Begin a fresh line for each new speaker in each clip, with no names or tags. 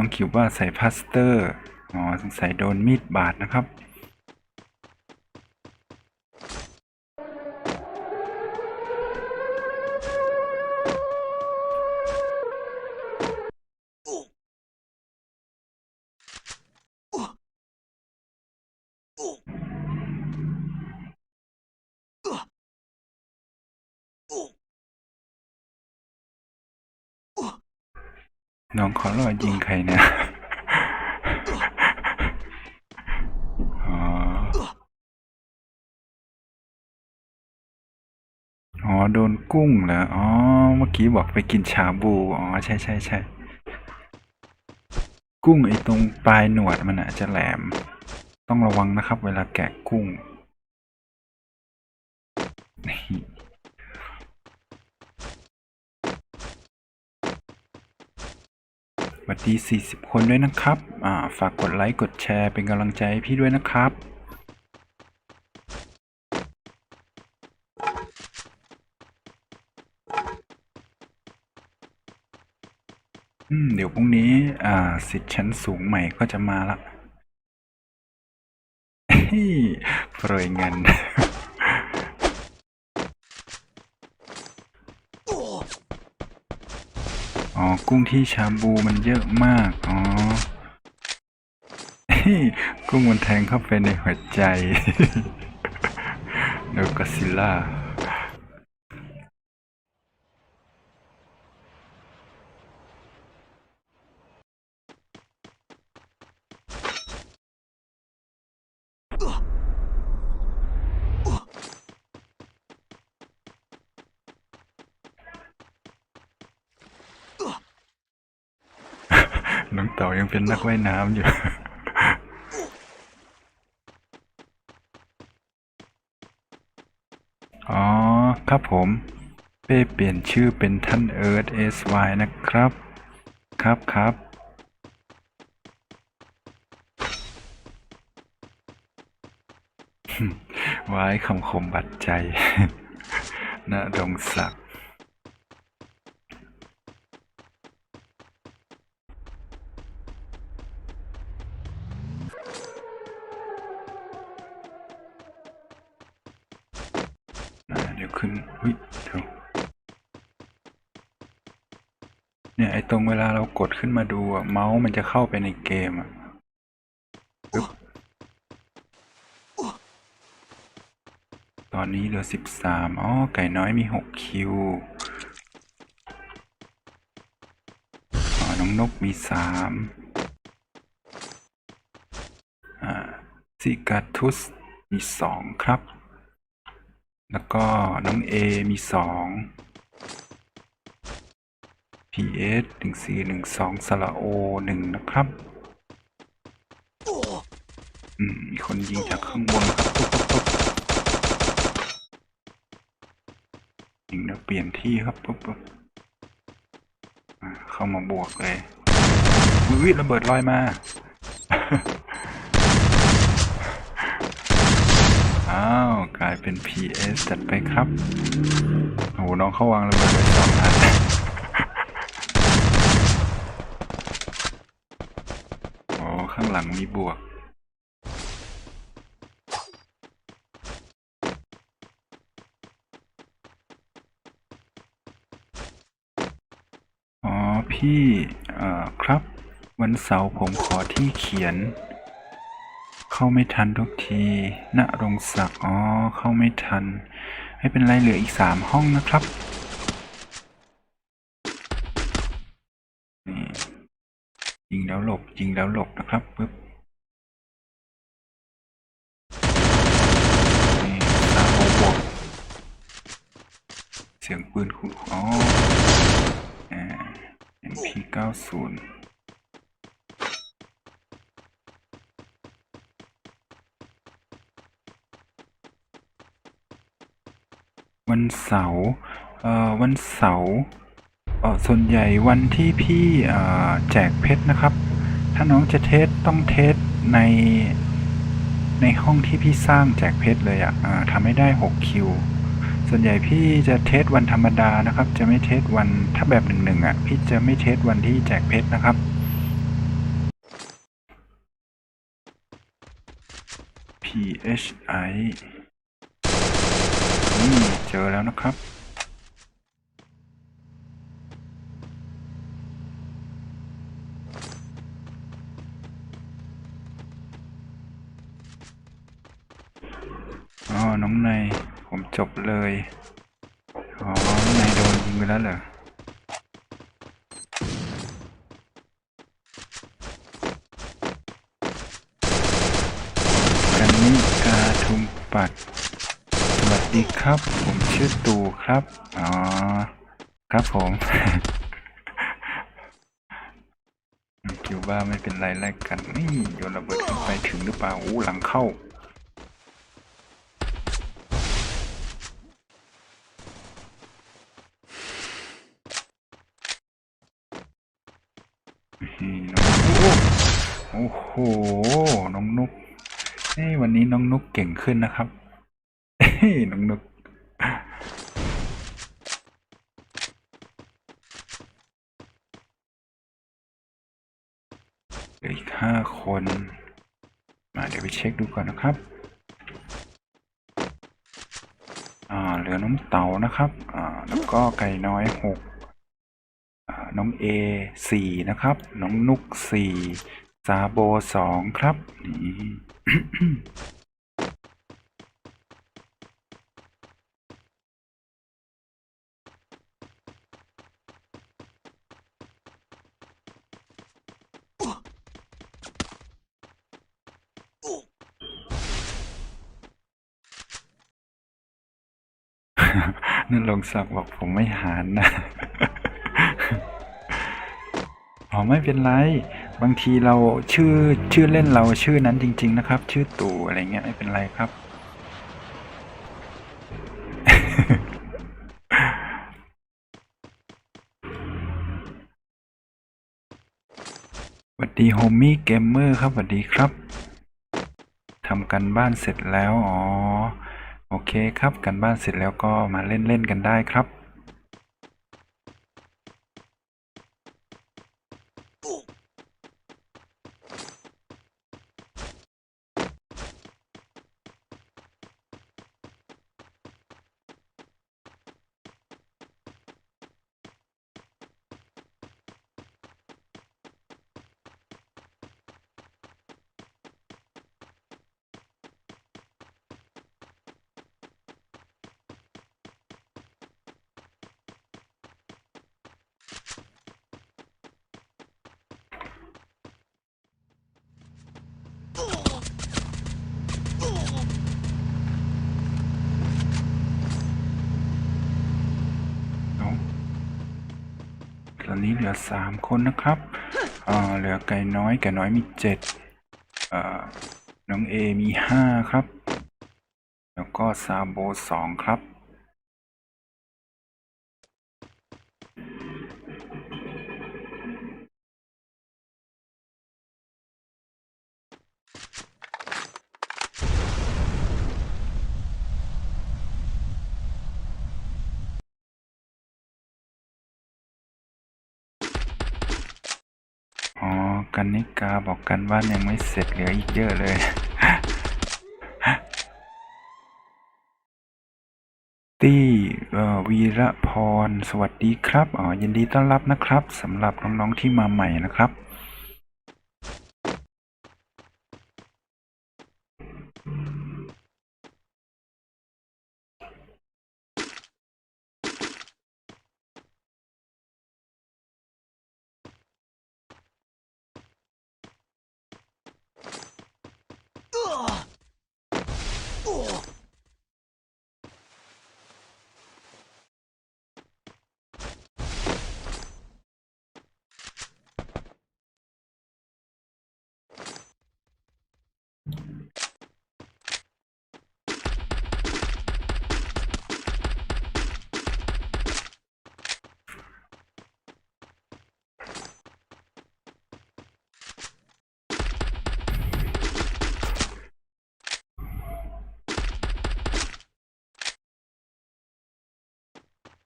น้องคิวว่าใส่พลาสเตอร์อ๋อสงสัยโดนมีดบาดนะครับ น้องขอรอยิงใครเนี่ยอ๋ออ๋อ โดนกุ้งเหรอ อ๋อ เมื่อกี้บอกไปกินชาบู อ๋อ ใช่ใช่ใช่ กุ้งไอ้ตรงปลายหนวดมันอาจจะแหลม ต้องระวังนะครับ เวลาแกะกุ้ง นี่ ส วัสดี 40 คนด้วยนะครับ อ่า ฝากกดไลค์ กดแชร์เป็นกำลังใจให้พี่ด้วยนะครับเดี๋ยวพรุ่งนี้ อ่า สิทธิ์ชั้นสูงใหม่ก็จะมาละเฮ้ยโปรยเงิน อ๋อ กุ้งที่ชาบูมันเยอะมาก อ๋อ กุ้งมันแทงเข้าไปในหัวใจเดยวก็ซิลล่า น้องเต่ายังเป็นนักว่ายน้ำอยู่ อ๋อ ครับผม เป้เปลี่ยนชื่อเป็นท่านเอิร์ธเอสวนะครับ ครับครับไว้คำคมบัดใจ ณรงศักดิ์ นมาดูอะเมาส์มันจะเข้าไปในเกมอะปึ๊บตอนนี้เหลือสิบสามอ๋อ ไก่น้อยมีหกคิวอ๋อน้องนกมีสามอ่าซิกาทุสมีสองครับ แล้วก็น้องเอมีสอง PS หนึ่งสี่หนึ่งสองสระโอหนึ่งนะครับ อืม มีคนยิงจากข้างบนครับปุ๊บปุ๊บปุ๊บยิงแล้วเปลี่ยนที่ครับปุ๊บปุ๊บเข้ามาบวกเลยอุ้ยระเบิดลอยมาอ้าว กลายเป็น PS จัดไปครับ โอ้โหน้องเขาวางระเบิดไว้สองอันอ้ข้างหลังมีบวก อ๋อ พี่เอ่อครับ วันเสาร์ผมขอที่เขียน เข้าไม่ทันทุกทีณรงศักดิ์อ๋อ เข้าไม่ทัน ไม่เป็นไรเหลืออีกสามห้องนะครับ ยิงแล้วหลบยิงแล้วหลบนะครับปึ๊บนี่สาโบวกเสียงปืนคุณอ๋ออ่า MP90 วันเสาร์เอ่อวันเสาร์ ส่วนใหญ่วันที่พี่แจกเพชรนะครับ ถ้าน้องจะเทสต้องเทสในในห้องที่พี่สร้างแจกเพชรเลยอะ่ะทำให้ได้ 6 คิว ส่วนใหญ่พี่จะเทสวันธรรมดานะครับ จะไม่เทสวันถ้าแบบหนึ่งหนึ่งอะพี่จะไม่เทสวันที่แจกเพชรนะครับ PHI นี่เจอแล้วนะครับ อน้องนายผมจบเลย อ๋อน้องนายโดนยิงไปแล้วเหรอกันนิกาทุมปัด สวัสดีครับ ผมชื่อตูครับ อ๋อ ครับผมคิวบ้าไม่เป็นไรแลกกัน นี่โยนระเบิดขึ้นไปถึงหรือเปล่า อู้หลังเข้า นี่น้องนุ๊ก โอ้โห น้องนุกเฮ้ยวันนี้น้องนุกเก่งขึ้นนะครับ เฮ้ยน้องนุก เหลืออีกห้าคน มาเดี๋ยวไปเช็คดูก่อนนะครับ อ่า เหลือน้องเต๋านะครับ อ่า แล้วก็ไก่น้อยหกอ่าน้องเอสี่นะครับ น้องนุกสี่ ซาโบสองครับ นี่นั่นลงศักดิ์บอกผมไม่หารนะ อ๋อไม่เป็นไร บางทีเราชื่อชื่อเล่นเราชื่อนั้นจริง ๆ นะครับ ชื่อตู่อะไรเงี้ยไม่เป็นไรครับ สวัสดีโฮมี่เกมเมอร์ครับสวัสดีครับทำกันบ้านเสร็จแล้ว อ๋อ โอเคครับ กันบ้านเสร็จแล้วก็มาเล่นเล่นกันได้ครับ นนี้เหลือสามคนนะครับอ่าเหลือไก่น้อยไก่น้อยมีเจ็ดอ่าน้องเอมีห้าครับ แล้วก็ซาโบสองครับ อ๋อ กันนิกาบอกกันว่านยังไม่เสร็จเหลืออีกเยอะเลยตี้วีระพร สวัสดีครับ อ๋อ ยินดีต้อนรับนะครับสำหรับน้องๆที่มาใหม่นะครับ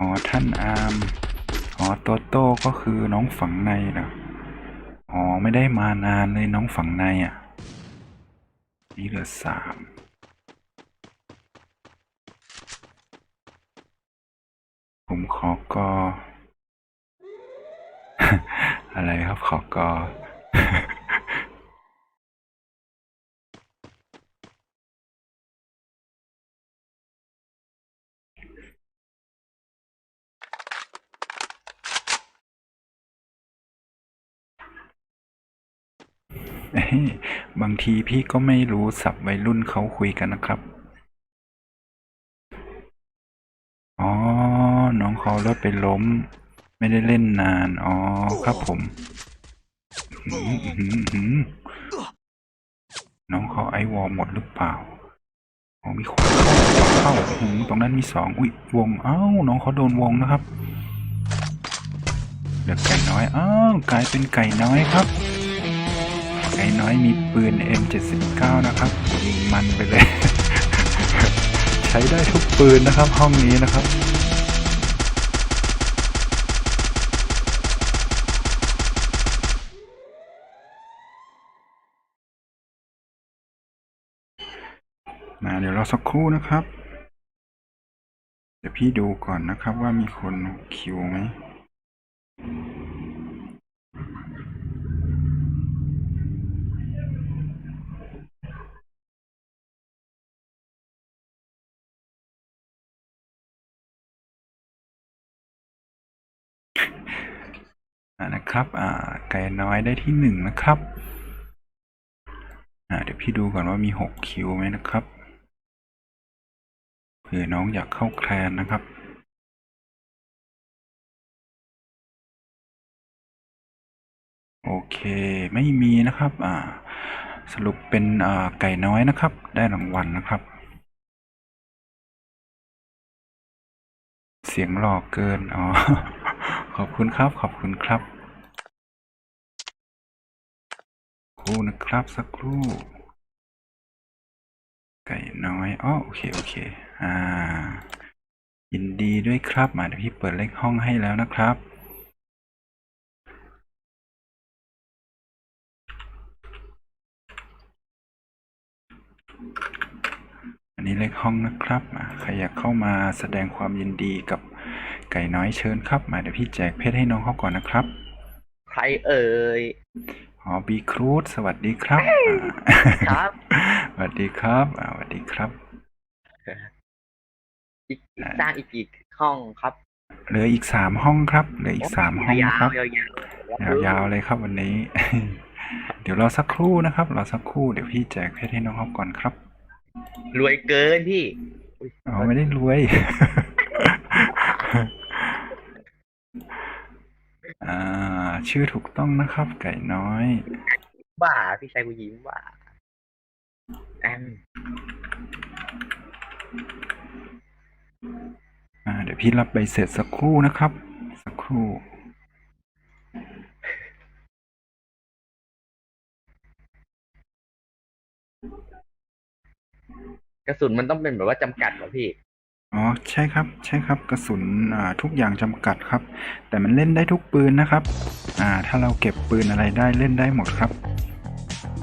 อ๋อท่านอาร์มอ๋อโตโต้ก็คือน้องฝังในเหรออ๋อไม่ได้มานานเลยน้องฝังในอะ นี่เหลือสามผมขอกอ อะไรครับขอกอ บางทีพี่ก็ไม่รู้ศัพท์วัยรุ่นเขาคุยกันนะครับ อ๋อ น้องเขารถไปล้ม ไม่ได้เล่นนาน อ๋อ ครับผมอื้อหืออื้อหือน้องเขาไอวอลหมดหรือเปล่าอ๋อมีคนเข้าเข้าหือตรงนั้นมีสองอุ้ยวง เอ้า น้องเขาโดนวงนะครับเหลือไก่น้อย อ้าว กลายเป็นไก่น้อยครับ ไก่น้อยมีปืน M79 นะครับยิงมันไปเลย ใช้ได้ทุกปืนนะครับ ห้องนี้นะครับมาเดี๋ยวเราสักครู่นะครับ เดี๋ยวพี่ดูก่อนนะครับว่ามีคนคิวไหม นะครับอ่าไก่น้อยได้ที่หนึ่งนะครับอ่าเดี๋ยวพี่ดูก่อนว่ามีหกคิวไหมนะครับเผื่อน้องอยากเข้าแคลนนะครับโอเค ไม่มีนะครับ อ่า สรุปเป็นอ่าไก่น้อยนะครับ ได้รางวัลนะครับ เสียงหลอกเกิน อ๋อ ขอบคุณครับ ขอบคุณครับครู่นะครับสักครู่ ไก่น้อยอ๋อโอเค โอเค อ่า ยินดีด้วยครับมาเดี๋ยวพี่เปิดเลขห้องให้แล้วนะครับอันนี้เลขห้องนะครับ ใครอยากเข้ามาแสดงความยินดีกับ ไก่น้อยเชิญครับมาเดี๋ยวพี่แจกเพชรให้น้องเขาก่อนนะครับ
ใครเอ่ย
อ๋อบีครูดสวัสดีครับอ่า
ครับ
สวัสดีครับอ่าสวัสดีครับ
อีกอีกสร้างอีกกี่ห้องครับ
เหลืออีกสามห้องครับ เหลืออีกสามห้อง
ยา
นะครับ
วๆยาวๆ
ยาวๆเลยครับวันนี้ เดี๋ยวรอสักครู่นะครับรอสักครู่เดี๋ยวพี่แจกเพชรให้น้องเขาก่อนครับ
รวยเกินพี่อุ๊ย
อ๋อไม่ได้รวย อ่า ชื่อถูกต้องนะครับ ไก่น้อย
บ้าพี่ชายกูยิ้มบ้าแอม
อ่า เดี๋ยวพี่รับใบเสร็จสักครู่นะครับ สักครู่
กระสุนมันต้องเป็นแบบว่าจำกัดเหรอพี่
อ๋อ ใช่ครับ ใช่ครับ กระสุนอ่าทุกอย่างจำกัดครับ แต่มันเล่นได้ทุกปืนนะครับ อ่า ถ้าเราเก็บปืนอะไรได้เล่นได้หมดครับ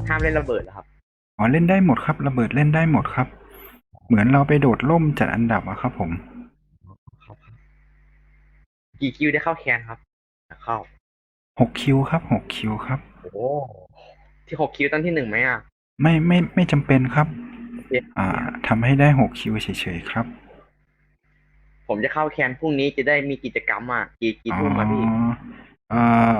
ห้ามเล่นระเบิดเหรอครับ
อ๋อ เล่นได้หมดครับ ระเบิดเล่นได้หมดครับ เหมือนเราไปโดดร่มจัดอันดับอะครับผม
ครับกี่คิวได้เข้าแคนครับ เข้า
หกคิวครับ หกคิวครับ
โอ้ที่หกคิวตั้งที่หนึ่งไหมอะ
ไม่ไม่ไม่จำเป็นครับ
โอเค
อ่าทำให้ได้หกคิวเฉยๆครับ
ผมจะเข้าแคนพรุ่งนี้จะได้มีกิจกรรมอะกี่กี่ทุ่มอะพี่
อ๋อเอ่อ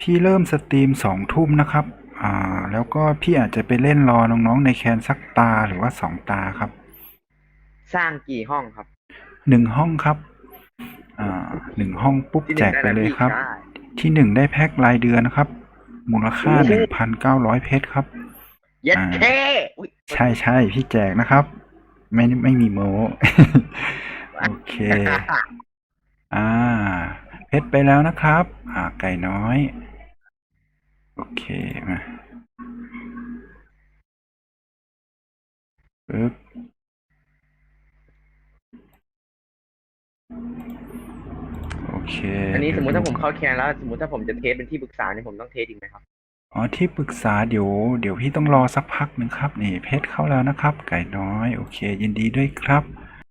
พี่เริ่มสตรีมสองทุ่มนะครับ อ่า แล้วก็พี่อาจจะไปเล่นรอน้องๆในแคนสักตาหรือว่าสองตาครับ
สร้างกี่ห้องครับ
หนึ่งห้องครับ อ่าหนึ่งห้องปุ๊บ
ที่ห
แจ
นึ่ง
ก
ได้
ไป
แล้ว
เลย
พี่
ครับ
ใช่
ที่หนึ่งได้แพ็ครายเดือนนะครับ มูลค่า
โอ้
ห
โห
นึ่งพันเก้าร้อยเพชรครับ
เย็ด
อ่า
เท่อุ๊ย
ใช่ใช่พี่แจกนะครับ ไม่ไม่มีโม โอเค อ่า เพชรไปแล้วนะครับ อ่า ไก่น้อย โอเค มาปึ๊บโอเค
อันนี้สมมติถ้าผม
ดี๋ยวดู
เข้าแคนแล้ว สมมติถ้าผมจะเทสเป็นที่ปรึกษาเนี่ยผมต้องเทสอีกไหมครับ
อ๋อ ที่ปรึกษาเดี๋ยว เดี๋ยวพี่ต้องรอสักพักหนึ่งครับ นี่ เพชรเข้าแล้วนะครับ ไก่น้อย โอเค ยินดีด้วยครับ